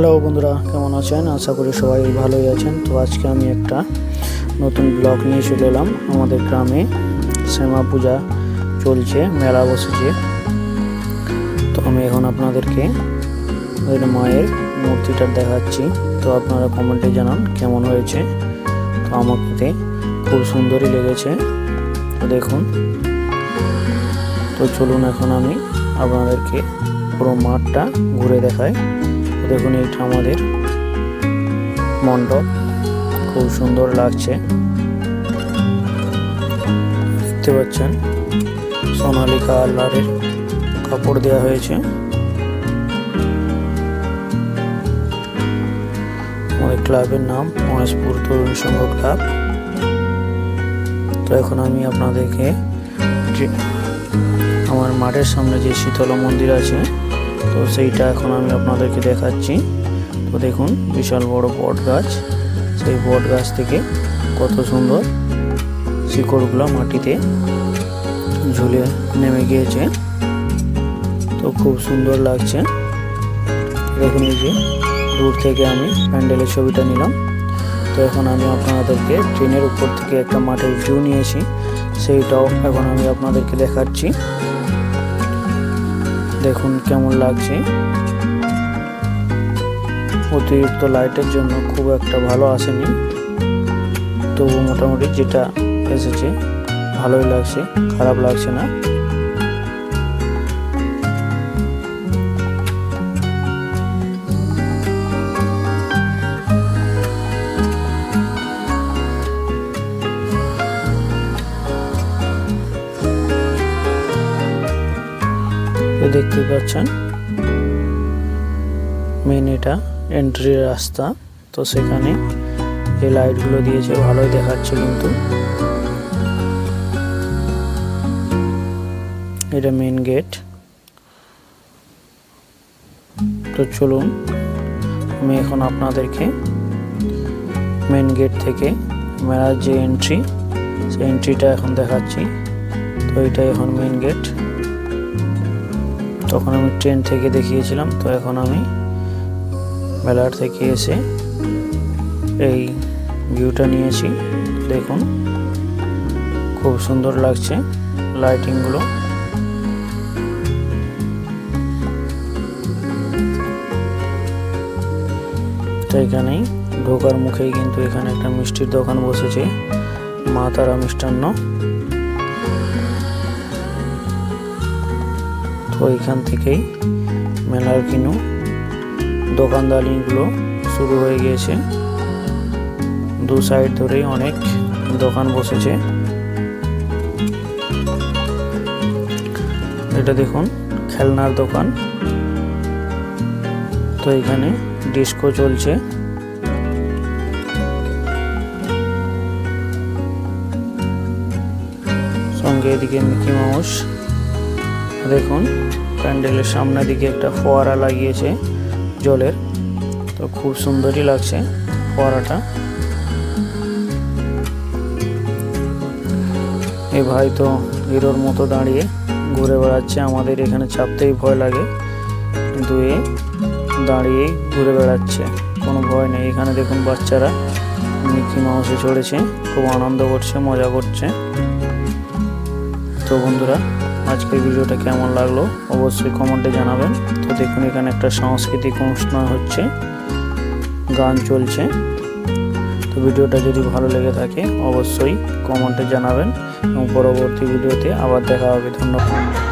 Hello বন্ধুরা, কেমন আছেন? আশা করি সবাই ভালোই আছেন। তো আজকে আমি একটা নতুন ব্লগ নিয়ে চলে এলাম আমাদের গ্রামে। শ্যামা পূজা চলছে, মেলা বসেছে। তো আমি এখন আপনাদেরকে ওই মায়ের মূর্তিটা দেখাচ্ছি। তো আপনারা কমেন্টে জানান কেমন হয়েছে। তো আমাকে খুব সুন্দরই লেগেছে। তো দেখুন। তো চলুন এখন আমি আপনাদেরকে পুরো মাঠটা ঘুরে দেখাই। দেখুন এইটা আমাদের মণ্ডপ। খুব সুন্দর লাগছে। দেখতে পাচ্ছেন? সোনালিকা আল্লারের কাপড় দেওয়া হয়েছে। আমাদের ক্লাবের নাম, মহেশপুর তরুণ সংঘ ক্লাব। তো এখন আমি আপনাদেরকে আমার মাঠের সামনে যে শীতলা মন্দির আছে, তো সেইটা এখন আমি আপনাদেরকে দেখাচ্ছি। তো দেখুন, বিশাল বড় বট গাছ। সেই বট গাছ থেকে কত সুন্দর শিকড়গুলো মাটিতে ঝুলে নেমে গিয়েছে। তো খুব সুন্দর লাগছে। দেখুন এই যে দূর থেকে আমি প্যান্ডেলের ছবিটা নিলাম। তো এখন আমি আপনাদেরকে ট্রেনের উপর থেকে একটা মাঠের ভিউ নিয়েছি। সেইটাও এখন আমি আপনাদেরকে দেখাচ্ছি। দেখুন কেমন লাগছে। অতিরিক্ত লাইটের জন্য খুব একটা ভালো আসেনি। তবু মোটামুটি যেটা এসেছে, ভালোই লাগছে, খারাপ লাগছে না। দেখতে পাচ্ছেন মেন এটা এন্ট্রি রাস্তা। তো সেখানে যে লাইটগুলো দিয়েছে ভালোই দেখাচ্ছে কিন্তু। এটা মেন গেট তো চলুন, আমি এখন আপনাদেরকে মেন গেট থেকে মেলার যে এন্ট্রি সেই এন্ট্রিটা এখন দেখাচ্ছি। তো এটাই এখন মেন গেট তখন আমি ট্রেন থেকে দেখিয়েছিলাম, তো এখন আমি মেলার থেকে এসে এই ভিউটা নিয়েছি। দেখুন, খুব সুন্দর লাগছে লাইটিংগুলো তো এখানেই ঢোকার মুখেই কিন্তু এখানে একটা মিষ্টির দোকান বসেছে, মা তারা মিষ্টান্ন। তো এখান থেকেই মেলার কিনু। দোকানদারিগুলো শুরু হয়ে গিয়েছে। দু সাইড ধরেই অনেক দোকান বসেছে। এটা দেখুন, খেলনার দোকান। তো এখানে ডিস্কো চলছে। সঙ্গে এদিকে মিকি মাউস। দেখুন, প্যান্ডেলের সামনের দিকে একটা ফোয়ারা লাগিয়েছে জলের। তো খুব সুন্দরই লাগছে ফোয়ারাটা। এ ভাই তো হিরোর মতো দাঁড়িয়ে ঘুরে বেড়াচ্ছে, আমাদের এখানে চাপতেই ভয় লাগে। কিন্তু এ দাঁড়িয়েই ঘুরে বেড়াচ্ছে, কোনো ভয় নেই। এখানে দেখুন বাচ্চারা মিকি মাউসে চড়েছে, খুব আনন্দ করছে, মজা করছে। তো বন্ধুরা আজকের ভিডিওটা কেমন লাগল অবশ্যই কমেন্টে জানাবেন। তো দেখুন, এখানে একটা সাংস্কৃতিক অনুষ্ঠান হচ্ছে, গান চলছে। তো ভিডিওটা যদি ভালো লেগে থাকে, অবশ্যই কমেন্টে জানাবেন এবং পরবর্তী ভিডিওতে আবার দেখা হবে। ধন্যবাদ।